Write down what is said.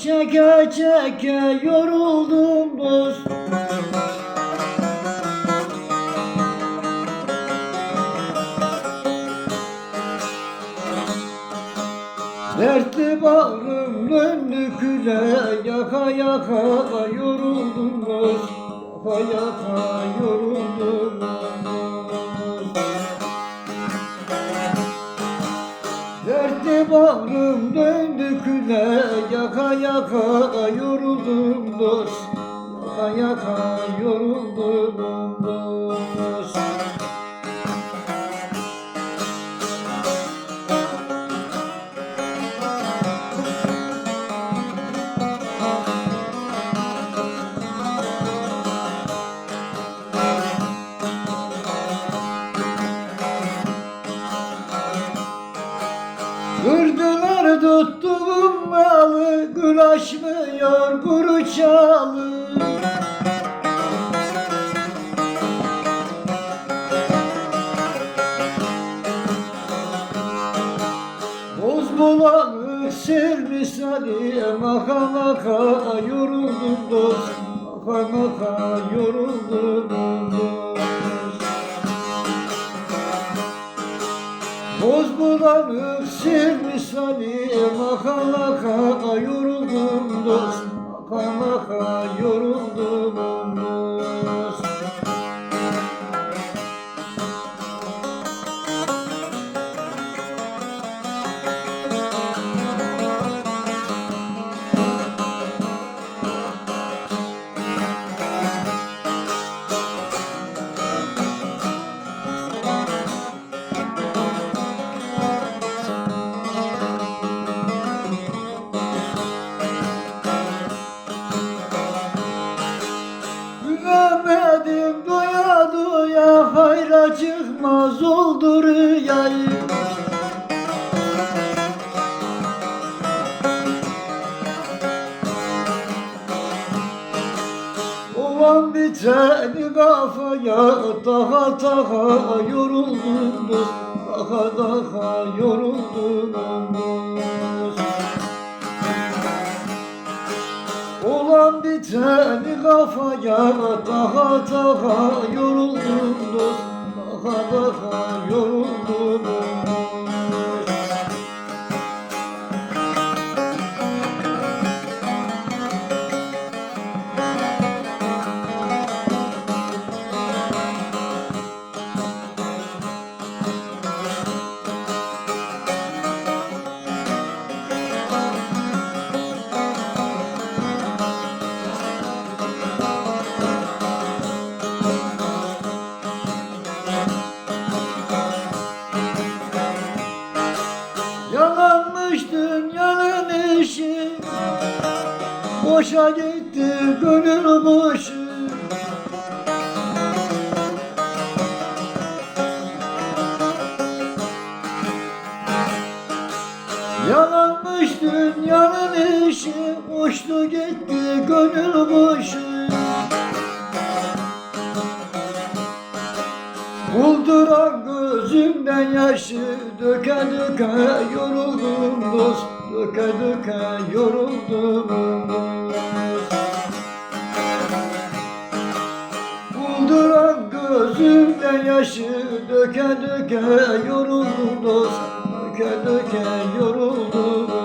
çeke çeke yoruldum dost. Dertli bağrım döndü küle Yaka yaka yoruldum dost. Yaka yaka yoruldum Dertli bağrım döndü küle Yaka yaka yoruldum dost Yaka yaka yoruldum dost Kırdılar tuttuğum malı Gül açmıyor kuru çalı. Boz bulanık sel misali Maka maka yoruldum dost. Maka maka yoruldum dost Bulanık sel misali Maka maka çıkmaz oldu rüyayı. Olan biteni kafaya daha daha yoruldum. Dost Daha daha yoruldum dost Olan biteni kafaya daha daha yoruldum. dost Daha daha yoruldum Boşa gitti gönül boşu Yalanmış dünyanın işi Uçtu gitti gönül boşu Bulduran gözümden yaşı Döke döke yoruldum dost Döke döke yoruldum. dost yaşı Döke döke yoruldum dost Döke döke yoruldum